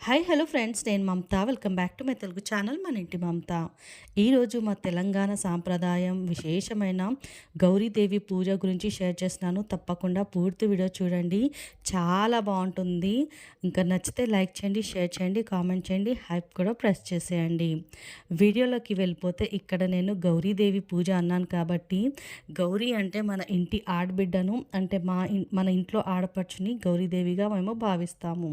Hi hello friends. నేను Mamata. Welcome back to my Telugu channel. మన ఇంటి మమత. ఈరోజు మా తెలంగాణ సాంప్రదాయం విశేషమైన గౌరీదేవి పూజ గురించి షేర్ చేస్తున్నాను. తప్పకుండా పూర్తి వీడియో చూడండి. చాలా బాగుంటుంది. ఇంకా నచ్చితే లైక్ చేయండి షేర్ చేయండి కామెంట్ చేయండి హైప్ కూడా ప్రెస్ చేసేయండి. వీడియోలోకి వెళ్ళిపోతే ఇక్కడ నేను గౌరీదేవి పూజ అన్నాను కాబట్టి గౌరీ అంటే మన ఇంటి ఆడబిడ్డను అంటే మా మన ఇంట్లో ఆడపడుచుని గౌరీదేవిగా మేము భావిస్తాము.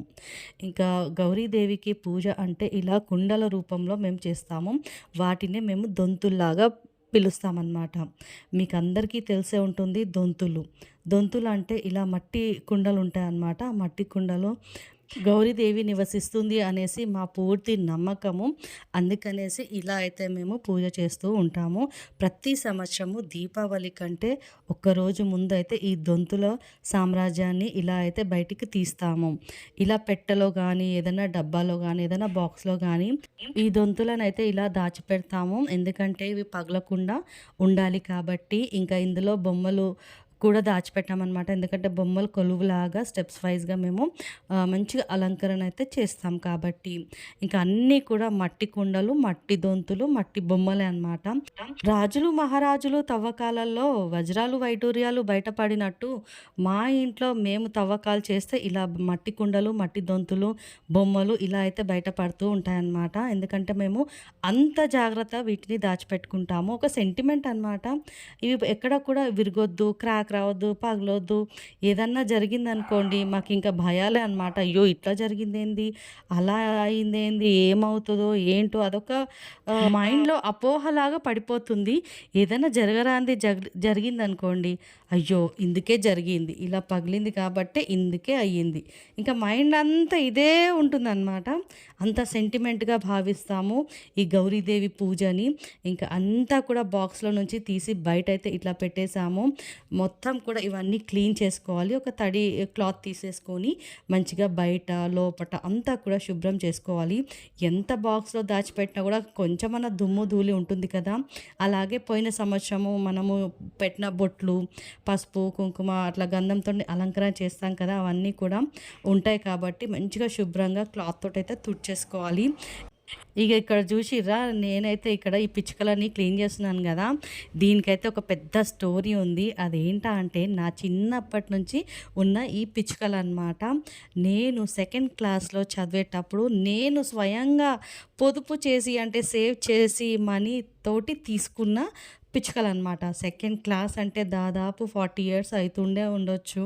ఇంకా గౌరీదేవికి పూజ అంటే ఇలా కుండల రూపంలో మేము చేస్తాము. వాటిని మేము దొంతుల్లాగా పిలుస్తామన్నమాట. మీకు అందరికీ తెలిసే ఉంటుంది దొంతులు. దొంతులు అంటే ఇలా మట్టి కుండలు ఉంటాయి అన్నమాట ఆ మట్టి కుండలో గౌరీదేవి నివసిస్తుంది అనేసి మా పూర్తి నమ్మకము. అందుకనేసి ఇలా అయితే మేము పూజ చేస్తూ ఉంటాము. ప్రతి సంవత్సరము దీపావళి కంటే ఒక్కరోజు ముందు అయితే ఈ దొంతుల సామ్రాజ్యాన్ని ఇలా అయితే బయటికి తీస్తాము. ఇలా పెట్టెలో కానీ ఏదైనా డబ్బాలో కానీ ఏదైనా బాక్స్లో కానీ ఈ దొంతులను అయితే ఇలా దాచిపెడతాము. ఎందుకంటే ఇవి పగలకుండా ఉండాలి కాబట్టి ఇంకా ఇందులో బొమ్మలు కూడా దాచిపెట్టామన్నమాట. ఎందుకంటే బొమ్మలు కొలువులాగా స్టెప్స్ వైజ్గా మేము మంచిగా అలంకరణ అయితే చేస్తాం కాబట్టి. ఇంకా అన్నీ కూడా మట్టి కుండలు మట్టి దొంతులు మట్టి బొమ్మలే అనమాట రాజులు మహారాజులు తవ్వకాలలో వజ్రాలు వైడూర్యాలు బయటపడినట్టు మా ఇంట్లో మేము తవ్వకాలు చేస్తే ఇలా మట్టి కుండలు మట్టి దొంతులు బొమ్మలు ఇలా అయితే బయటపడుతూ ఉంటాయన్నమాట. ఎందుకంటే మేము అంత జాగ్రత్త వీటిని దాచిపెట్టుకుంటాము. ఒక సెంటిమెంట్ అన్నమాట. ఇవి ఎక్కడ కూడా విరగొద్దు క్రాక్ రావద్దు పగలొద్దు ఏదన్నా జరిగిందనుకోండి మాకు ఇంకా భయాలే అనమాట అయ్యో ఇట్లా జరిగిందేంది? అలా అయిందేంది? ఏమవుతుందో ఏంటో అదొక మైండ్లో అపోహలాగా పడిపోతుంది. ఏదైనా జరగరాంది జగ జరిగిందనుకోండి అయ్యో ఇందుకే జరిగింది. ఇలా పగిలింది కాబట్టే ఇందుకే అయ్యింది. ఇంకా మైండ్ అంతా ఇదే ఉంటుందన్నమాట. అంత సెంటిమెంట్గా భావిస్తాము ఈ గౌరీదేవి పూజని. ఇంకా అంతా కూడా బాక్స్లో నుంచి తీసి బయట అయితే ఇట్లా పెట్టేసాము మొత్తం మొత్తం కూడా ఇవన్నీ క్లీన్ చేసుకోవాలి. ఒక తడి క్లాత్ తీసేసుకొని మంచిగా బయట లోపట అంతా కూడా శుభ్రం చేసుకోవాలి. ఎంత బాక్స్లో దాచిపెట్టినా కూడా కొంచెమన్నా దుమ్ము ధూళి ఉంటుంది కదా. అలాగే పోయిన సంవత్సరము మనము పెట్టిన బొట్లు పసుపు కుంకుమ అట్లా గంధంతో అలంకరణ చేస్తాం కదా అవన్నీ కూడా ఉంటాయి కాబట్టి మంచిగా శుభ్రంగా క్లాత్ తోటైతే అయితే తుడిచేసుకోవాలి. ఇక ఇక్కడ చూసిర్రా నేనైతే ఇక్కడ ఈ పిచ్చుకలన్నీ క్లీన్ చేస్తున్నాను కదా. దీనికైతే ఒక పెద్ద స్టోరీ ఉంది. అదేంటా అంటే నా చిన్నప్పటి నుంచి ఉన్న ఈ పిచ్చుకలు అనమాట నేను సెకండ్ క్లాస్లో చదివేటప్పుడు నేను స్వయంగా పొదుపు చేసి అంటే సేవ్ చేసి మనీ తోటి తీసుకున్న పిచ్చుకలు అనమాట సెకండ్ క్లాస్ అంటే దాదాపు ఫార్టీ ఇయర్స్ అవుతుండే ఉండొచ్చు.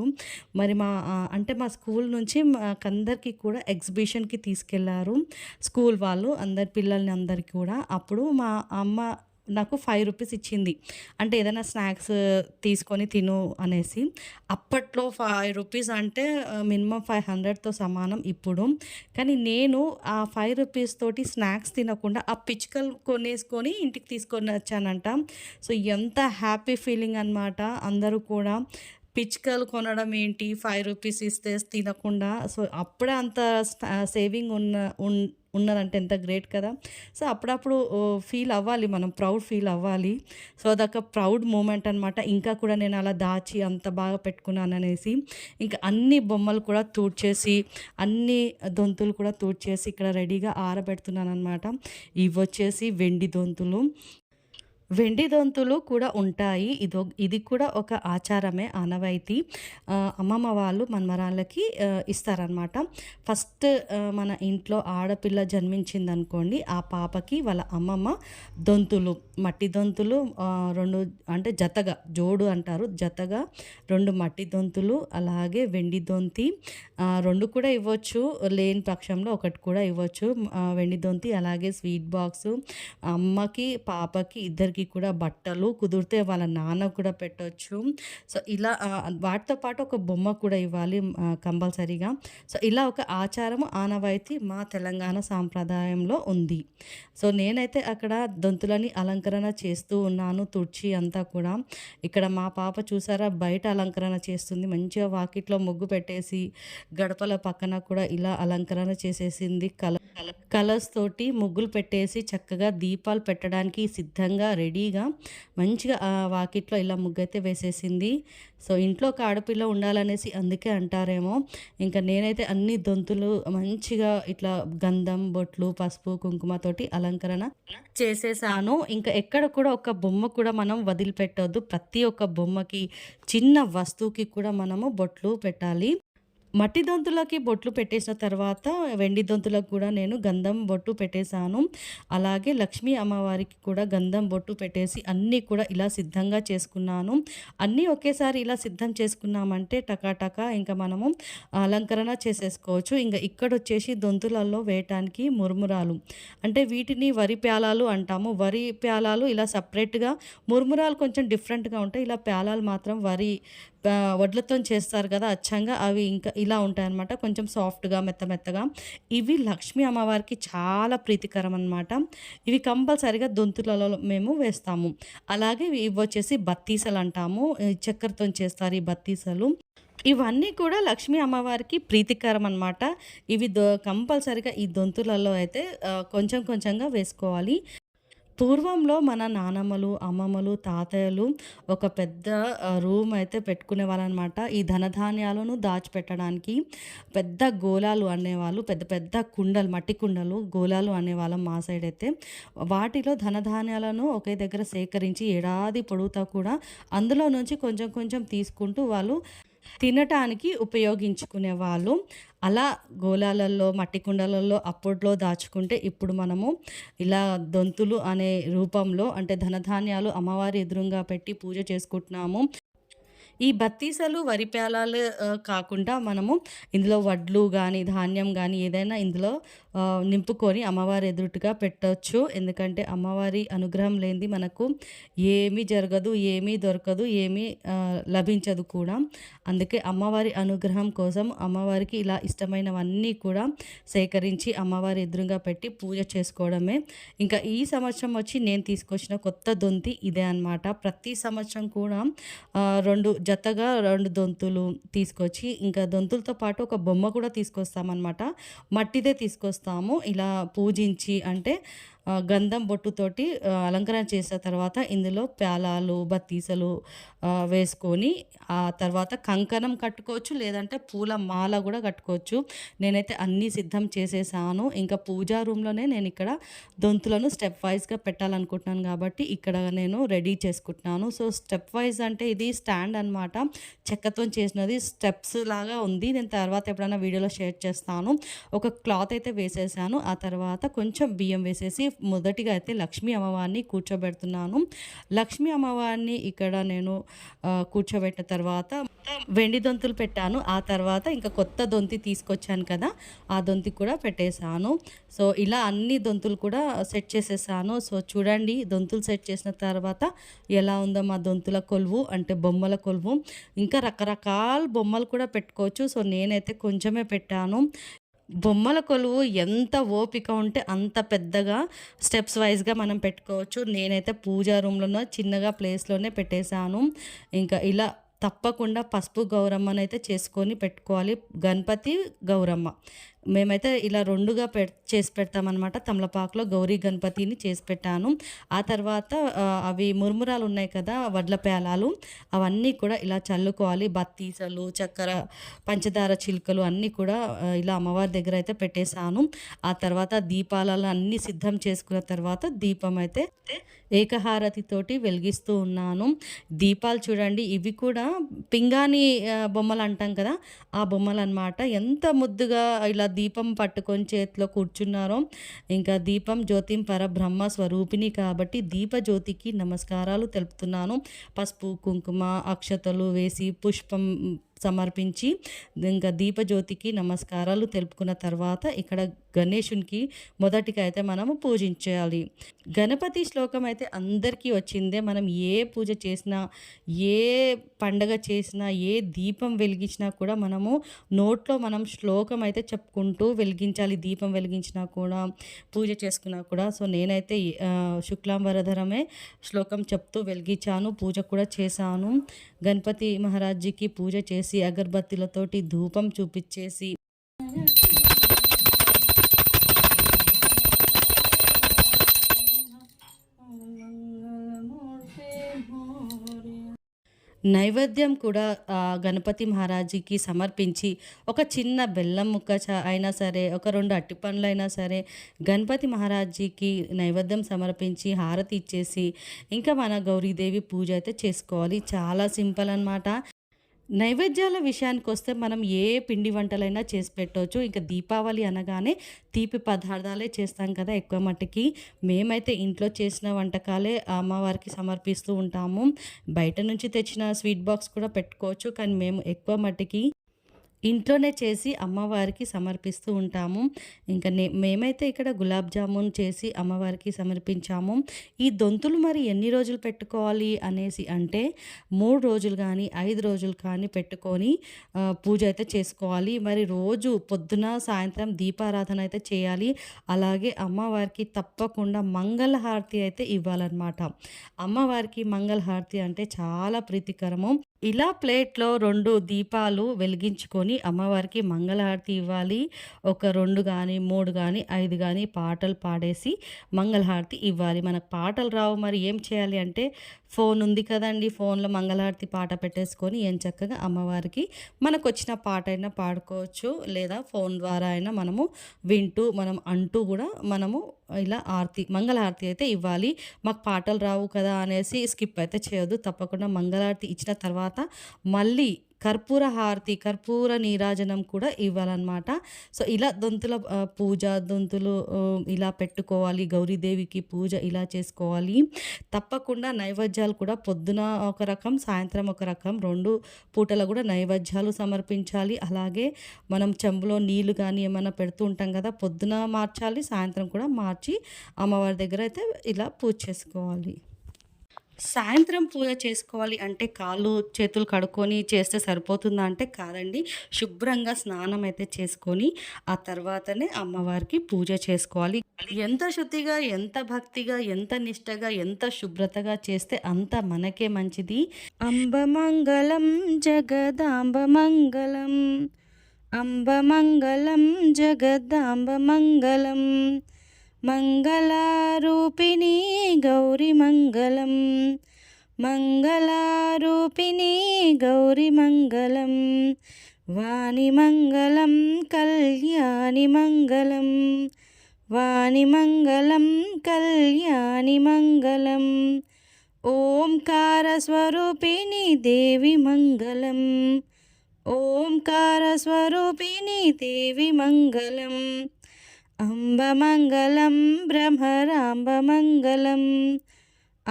మరి మా అంటే మా స్కూల్ నుంచి మాకందరికీ కూడా ఎగ్జిబిషన్కి తీసుకెళ్ళారు. స్కూల్ వాళ్ళు అందరి పిల్లల్ని అందరికీ కూడా. అప్పుడు మా అమ్మ నాకు ఫైవ్ రూపీస్ ఇచ్చింది. అంటే ఏదైనా స్నాక్స్ తీసుకొని తిను అనేసి. అప్పట్లో ఫైవ్ రూపీస్ అంటే మినిమం ఫైవ్ హండ్రెడ్తో సమానం ఇప్పుడు. కానీ నేను ఆ ఫైవ్ రూపీస్ తోటి స్నాక్స్ తినకుండా ఆ పిచ్చుకలు కొనేసుకొని ఇంటికి తీసుకొని వచ్చానంట. సో ఎంత హ్యాపీ ఫీలింగ్ అనమాట అందరూ కూడా పిచ్చుకలు కొనడం ఏంటి? ఫైవ్ రూపీస్ ఇస్తే తినకుండా. సో అప్పుడే అంత సేవింగ్ ఉన్న ఉన్- ఉన్నదంటే ఎంత గ్రేట్ కదా. సో అప్పుడప్పుడు ఫీల్ అవ్వాలి మనం ప్రౌడ్ ఫీల్ అవ్వాలి. సో అదొక ప్రౌడ్ మూమెంట్ అనమాట ఇంకా కూడా నేను అలా దాచి అంత బాగా పెట్టుకున్నాను అనేసి. ఇంకా అన్ని బొమ్మలు కూడా తూడ్చేసి అన్ని దొంతులు కూడా తూడ్చేసి ఇక్కడ రెడీగా ఆరబెడుతున్నాను అనమాట ఇవి వచ్చేసి వెండి దొంతులు. వెండి దొంతులు కూడా ఉంటాయి. ఇదో ఇది కూడా ఒక ఆచారమే ఆనవాయితీ. అమ్మమ్మ వాళ్ళు మనమరాళ్ళకి ఇస్తారనమాట ఫస్ట్ మన ఇంట్లో ఆడపిల్ల జన్మించిందనుకోండి ఆ పాపకి వాళ్ళ అమ్మమ్మ దొంతులు మట్టి దొంతులు రెండు అంటే జతగా జోడు అంటారు జతగా రెండు మట్టి దొంతులు అలాగే వెండి దొంతి రెండు కూడా ఇవ్వచ్చు. లేని పక్షంలో ఒకటి కూడా ఇవ్వచ్చు. వెండి దొంతి అలాగే స్వీట్ బాక్స్ అమ్మకి పాపకి ఇద్దరికి కూడా బట్టలు కుదిరితే వాళ్ళ నాన్న కూడా పెట్టొచ్చు. సో ఇలా వాటితో పాటు ఒక బొమ్మ కూడా ఇవ్వాలి కంపల్సరీగా. సో ఇలా ఒక ఆచారం ఆనవాయితీ మా తెలంగాణ సాంప్రదాయంలో ఉంది. సో నేనైతే అక్కడ దొంతులని అలంకరణ చేస్తూ ఉన్నాను తుడిచి అంతా కూడా. ఇక్కడ మా పాప చూసారా బయట అలంకరణ చేస్తుంది. మంచిగా వాకిట్లో ముగ్గు పెట్టేసి గడపల పక్కన కూడా ఇలా అలంకరణ చేసేసింది. కల కలర్స్ తోటి ముగ్గులు పెట్టేసి చక్కగా దీపాలు పెట్టడానికి సిద్ధంగా రెడీ రెడీగా మంచిగా ఆ వాకిట్లో ఇలా ముగ్గైతే వేసేసింది. సో ఇంట్లో ఒక ఆడపిల్ల ఉండాలనేసి అందుకే అంటారేమో. ఇంకా నేనైతే అన్ని దొంతులు మంచిగా ఇట్లా గంధం బొట్లు పసుపు కుంకుమతోటి అలంకరణ చేసేసాను. ఇంకా ఎక్కడ కూడా ఒక బొమ్మ కూడా మనం వదిలిపెట్టొద్దు. ప్రతి ఒక్క బొమ్మకి చిన్న వస్తువుకి కూడా మనము బొట్లు పెట్టాలి. మట్టి దొంతులకి బొట్లు పెట్టేసిన తర్వాత వెండి దొంతులకు కూడా నేను గంధం బొట్టు పెట్టేశాను. అలాగే లక్ష్మీ అమ్మవారికి కూడా గంధం బొట్టు పెట్టేసి అన్నీ కూడా ఇలా సిద్ధంగా చేసుకున్నాను. అన్నీ ఒకేసారి ఇలా సిద్ధం చేసుకున్నామంటే టకాటకా ఇంకా మనము అలంకరణ చేసేసుకోవచ్చు. ఇంకా ఇక్కడ వచ్చేసి దొంతులలో వేయటానికి మురుమురాలు అంటే వీటిని వరి ప్యాలాలు అంటాము. వరి ప్యాలాలు ఇలా సపరేట్గా మురుమురాలు కొంచెం డిఫరెంట్గా ఉంటాయి. ఇలా ప్యాలాలు మాత్రం వరి వడ్లతో చేస్తారు కదా అచ్చంగా అవి ఇంకా ఇలా ఉంటాయి అన్నమాట కొంచెం సాఫ్ట్గా మెత్త మెత్తగా. ఇవి లక్ష్మీ అమ్మవారికి చాలా ప్రీతికరం అనమాట ఇవి కంపల్సరిగా దొంతులలో మేము వేస్తాము. అలాగే ఇవి వచ్చేసి బత్తీసలు అంటాము. చక్కెరతో చేస్తారు ఈ బత్తీసలు. ఇవన్నీ కూడా లక్ష్మీ అమ్మవారికి ప్రీతికరం అనమాట ఇవి దొ కంపల్సరిగా ఈ దొంతులలో అయితే కొంచెం కొంచెంగా వేసుకోవాలి. పూర్వంలో మన నానమ్మలు అమ్మమ్మలు తాతయ్యలు ఒక పెద్ద రూమ్ అయితే పెట్టుకునే వాళ్ళనమాట ఈ ధనధాన్యాలను దాచిపెట్టడానికి పెద్ద గోళాలు అనేవాళ్ళు పెద్ద పెద్ద కుండలు మట్టి కుండలు గోళాలు అనేవాళ్ళం మా సైడ్ అయితే. వాటిలో ధనధాన్యాలను ఒకే దగ్గర సేకరించి ఏడాది పొడుగుతా కూడా అందులో నుంచి కొంచెం కొంచెం తీసుకుంటూ వాళ్ళు తినటానికి ఉపయోగించుకునే వాళ్ళు అలా గోళాలలో మట్టి కుండలలో అప్పట్లో దాచుకుంటే ఇప్పుడు మనము ఇలా దొంతులు అనే రూపంలో అంటే ధనధాన్యాలు అమ్మవారి ఎదురుగా పెట్టి పూజ చేసుకుంటున్నాము. ఈ బత్తీసలు వరి పేలాలు కాకుండా మనము ఇందులో వడ్లు కానీ ధాన్యం కానీ ఏదైనా ఇందులో నింపుకొని అమ్మవారి ఎదురుగా పెట్టవచ్చు ఎందుకంటే అమ్మవారి అనుగ్రహం లేనిది మనకు ఏమీ జరగదు ఏమీ దొరకదు ఏమీ లభించదు కూడా. అందుకే అమ్మవారి అనుగ్రహం కోసం అమ్మవారికి ఇలా ఇష్టమైనవన్నీ కూడా సేకరించి అమ్మవారి ఎదురుగా పెట్టి పూజ చేసుకోవడమే. ఇంకా ఈ సంవత్సరం వచ్చి నేను తీసుకొచ్చిన కొత్త దొంతి ఇదే అన్నమాట. ప్రతి సంవత్సరం కూడా రెండు జతగా రెండు దొంతులు తీసుకొచ్చి ఇంకా దొంతులతో పాటు ఒక బొమ్మ కూడా తీసుకొస్తామన్నమాట. మట్టిదే తీసుకొస్తాం. తీసుకొస్తాము ఇలా పూజించి అంటే గంధం బొట్టుతోటి అలంకరణ చేసిన తర్వాత ఇందులో ప్యాలాలు బత్తీసలు వేసుకొని ఆ తర్వాత కంకణం కట్టుకోవచ్చు లేదంటే పూల మాల కూడా కట్టుకోవచ్చు. నేనైతే అన్నీ సిద్ధం చేసేసాను. ఇంకా పూజా రూమ్లోనే నేను ఇక్కడ దొంతులను స్టెప్ వైజ్గా పెట్టాలనుకుంటున్నాను కాబట్టి ఇక్కడ నేను రెడీ చేసుకుంటున్నాను. సో స్టెప్ వైజ్ అంటే ఇది స్టాండ్ అన్నమాట. చెక్కతో చేసినది స్టెప్స్ లాగా ఉంది. నేను తర్వాత ఎప్పుడైనా వీడియోలో షేర్ చేస్తాను. ఒక క్లాత్ అయితే వేసేసాను. ఆ తర్వాత కొంచెం బియ్యం వేసేసి మొదటిగా అయితే లక్ష్మీ అమ్మవారిని కూర్చోబెడుతున్నాను. లక్ష్మీ అమ్మవారిని ఇక్కడ నేను కూర్చోబెట్టిన తర్వాత వెండి దొంతులు పెట్టాను. ఆ తర్వాత ఇంకా కొత్త దొంతి తీసుకొచ్చాను కదా ఆ దొంతి కూడా పెట్టేశాను. సో ఇలా అన్ని దొంతులు కూడా సెట్ చేసేసాను. సో చూడండి దొంతులు సెట్ చేసిన తర్వాత ఎలా ఉందో మా దొంతుల కొలువు అంటే బొమ్మల కొలువు. ఇంకా రకరకాల బొమ్మలు కూడా పెట్టుకోవచ్చు. సో నేనైతే కొంచెమే పెట్టాను. బొమ్మల కొలువు ఎంత ఓపిక ఉంటే అంత పెద్దగా స్టెప్స్ వైజ్గా మనం పెట్టుకోవచ్చు. నేనైతే పూజా రూమ్లోనో చిన్నగా ప్లేస్లోనే పెట్టేశాను. ఇంకా ఇలా తప్పకుండా పసుపు గౌరమ్మనైతే చేసుకొని పెట్టుకోవాలి. గణపతి గౌరమ్మ. మేమైతే ఇలా రెండుగా పె చేసి పెడతామన్నమాట. తమలపాకులో గౌరీ గణపతిని చేసి పెట్టాను. ఆ తర్వాత అవి మురుమురాలు ఉన్నాయి కదా వడ్ల పేలాలు అవన్నీ కూడా ఇలా చల్లుకోవాలి. బత్తీసలు చక్కెర పంచదార చిలుకలు అన్నీ కూడా ఇలా అమ్మవారి దగ్గర అయితే పెట్టేశాను. ఆ తర్వాత దీపాలను అన్నీ సిద్ధం చేసుకున్న తర్వాత దీపం అయితే ఏకహారతితోటి వెలిగిస్తూ ఉన్నాను. దీపాలు చూడండి ఇవి కూడా పింగాణి బొమ్మలు అంటాం కదా ఆ బొమ్మలు అనమాట ఎంత ముద్దుగా ఇలా దీపం పట్టుకొని చేతిలో కూర్చున్నారో. ఇంకా దీపం జ్యోతిం పరబ్రహ్మ స్వరూపిణి కాబట్టి దీపజ్యోతికి నమస్కారాలు తెలుపుతున్నాను. పసుపు కుంకుమ అక్షతలు వేసి పుష్పం సమర్పించి ఇంకా దీపజ్యోతికి నమస్కారాలు తెలుపుకున్న తర్వాత ఇక్కడ గణేషునికి మొదటిగా అయితే మనము పూజించాలి. గణపతి శ్లోకం అయితే అందరికీ వచ్చిందే. మనం ఏ పూజ చేసినా ఏ పండగ చేసినా ఏ దీపం వెలిగించినా కూడా మనము నోట్లో మనం శ్లోకం అయితే చెప్పుకుంటూ వెలిగించాలి. దీపం వెలిగించినా కూడా పూజ చేసుకున్నా కూడా. సో నేనైతే శుక్లాంబరధరమే శ్లోకం చెప్తూ వెలిగించాను పూజ కూడా చేశాను. గణపతి మహారాజ్కి పూజ చేసి అగరబత్తులతోటి ధూపం చూపించేసి. నైవేద్యం కూడా గణపతి మహారాజుకి సమర్పించి ఒక చిన్న బెల్లం ముక్క అయినా సరే ఒక రెండు అట్టి అయినా సరే గణపతి మహారాజుకి నైవేద్యం సమర్పించి హారతి ఇచ్చేసి ఇంకా మన గౌరీదేవి పూజ అయితే చేసుకోవాలి. చాలా సింపుల్ అనమాట నైవేద్యాల విషయానికి వస్తే మనం ఏ పిండి వంటలైనా చేసి పెట్టవచ్చు ఇంకా దీపావళి అనగానే తీపి పదార్థాలే చేస్తాం కదా ఎక్కువ మట్టుకి. మేమైతే ఇంట్లో చేసిన వంటకాలే అమ్మవారికి సమర్పిస్తూ ఉంటాము. బయట నుంచి తెచ్చిన స్వీట్ బాక్స్ కూడా పెట్టుకోవచ్చు. కానీ మేము ఎక్కువ మట్టుకి ఇంట్లోనే చేసి అమ్మవారికి సమర్పిస్తూ ఉంటాము. ఇంకా నే మేమైతే ఇక్కడ గులాబ్ జామున్ చేసి అమ్మవారికి సమర్పించాము. ఈ దొంతులు మరి ఎన్ని రోజులు పెట్టుకోవాలి అనేసి అంటే మూడు రోజులు కానీ ఐదు రోజులు కానీ పెట్టుకొని పూజ అయితే చేసుకోవాలి. మరి రోజు పొద్దున సాయంత్రం దీపారాధన అయితే చేయాలి. అలాగే అమ్మవారికి తప్పకుండా మంగళహారతి అయితే ఇవ్వాలన్నమాట. అమ్మవారికి మంగళహారతి అంటే చాలా ప్రీతికరము. ఇలా ప్లేట్లో రెండు దీపాలు వెలిగించుకొని అమ్మవారికి మంగళహారతి ఇవ్వాలి. ఒక రెండు కానీ మూడు కానీ ఐదు కానీ పాటలు పాడేసి మంగళహారతి ఇవ్వాలి. మనకు పాటలు రావు మరి ఏం చేయాలి అంటే ఫోన్ ఉంది కదండి ఫోన్లో మంగళహారతి పాట పెట్టేసుకొని ఏం చక్కగా అమ్మవారికి మనకు వచ్చిన పాట అయినా పాడుకోవచ్చు. లేదా ఫోన్ ద్వారా అయినా మనము వింటూ మనం అంటూ కూడా మనము ఇలా ఆర్తి మంగళహారతి అయితే ఇవ్వాలి. మాకు పాటలు రావు కదా అనేసి స్కిప్ అయితే చేయొద్దు. తప్పకుండా మంగళహారతి ఇచ్చిన తర్వాత తర్వాత మళ్ళీ కర్పూర హారతి కర్పూర నీరాజనం కూడా ఇవ్వాలన్నమాట. సో ఇలా దొంతుల పూజ దొంతులు ఇలా పెట్టుకోవాలి గౌరీదేవికి పూజ ఇలా చేసుకోవాలి. తప్పకుండా నైవేద్యాలు కూడా పొద్దున ఒక రకం సాయంత్రం ఒక రకం రెండు పూటలు కూడా నైవేద్యాలు సమర్పించాలి. అలాగే మనం చెంబులో నీళ్ళు కానీ ఏమైనా పెడుతూ ఉంటాం కదా పొద్దున మార్చాలి సాయంత్రం కూడా మార్చి అమ్మవారి దగ్గర అయితే ఇలా పూజ చేసుకోవాలి. సాయంత్రం పూజ చేసుకోవాలి అంటే కాళ్ళు చేతులు కడుక్కొని చేస్తే సరిపోతుందా అంటే కాదండి. శుభ్రంగా స్నానం అయితే చేసుకొని ఆ తర్వాతనే అమ్మవారికి పూజ చేసుకోవాలి. ఎంత శుద్ధిగా ఎంత భక్తిగా ఎంత నిష్టగా ఎంత శుభ్రతగా చేస్తే అంత మనకే మంచిది. అంబమంగళం జగదాంబమంగళం. అంబమంగళం జగదాంబమంగళం. మంగళారూపిణి గౌరీ మంగళం. మంగళారూపిణి గౌరీ మంగళం. వాణి మంగళం కళ్యాణి గౌరిమంగళం వాణిమంగళం కళ్యాణిమంగళం వాణిమంగళం కళ్యాణిమంగళం ఓంకారస్వరూపిణి దేవి మంగళం. ఓంకారస్వరూపిణి దేవి మంగళం. अम्बमङ्गलं ब्रह्मराम्बमङ्गलम्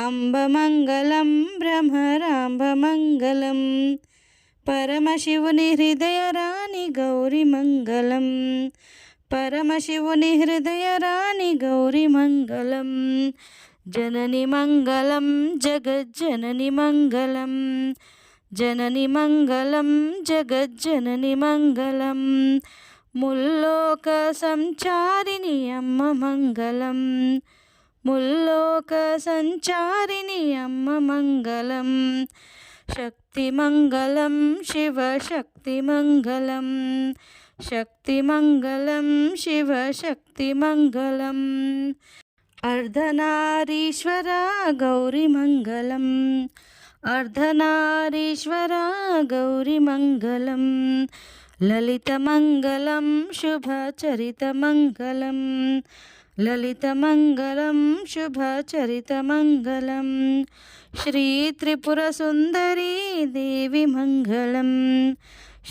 अम्बमङ्गलं ब्रह्मराम्बमङ्गलं परमशिवनि हृदयराणि गौरिमङ्गलं परमशिवनि हृदयराणि गौरिमङ्गलं जननि मङ्गलं जगज्जननि मङ्गलं जननि मङ्गलं जगज्जननि मङ्गलम् ముల్లోక సంచారిణి అమ్మ మంగళం. ముల్లోక సంచారిణి అమ్మ మంగళం. శక్తి మంగళం శివ శక్తి మంగళం. శక్తి మంగళం శివ శక్తి మంగళం. అర్ధనారీశ్వర గౌరిమంగళం అర్ధనారీశ్వర గౌరిమంగళం మంగళం. ललितमङ्गलं शुभचरितमङ्गलं ललितमङ्गलं शुभचरितमङ्गलं श्रीत्रिपुरसुन्दरी देवि मङ्गलं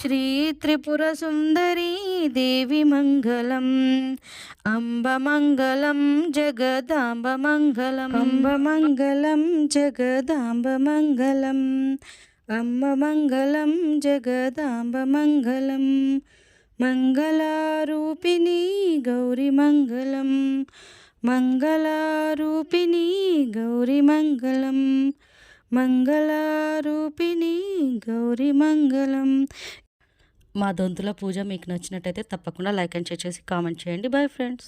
श्रीत्रिपुरसुन्दरी देवि मङ्गलम्। अम्बमङ्गलं जगदाम्बमङ्गलम्। अम्बमङ्गलं जगदाम्बमङ्गलम्। అమ్మ మంగళం జగదాంబ మంగళం మంగళారూపిణి గౌరీ మంగళం మంగళారూపిణి గౌరీ మంగళం మంగళారూపిణి గౌరీ మంగళం. మా దొంతుల పూజ మీకు నచ్చినట్టయితే తప్పకుండా లైక్ అండ్ షేర్ చేసి కామెంట్ చేయండి. Bye friends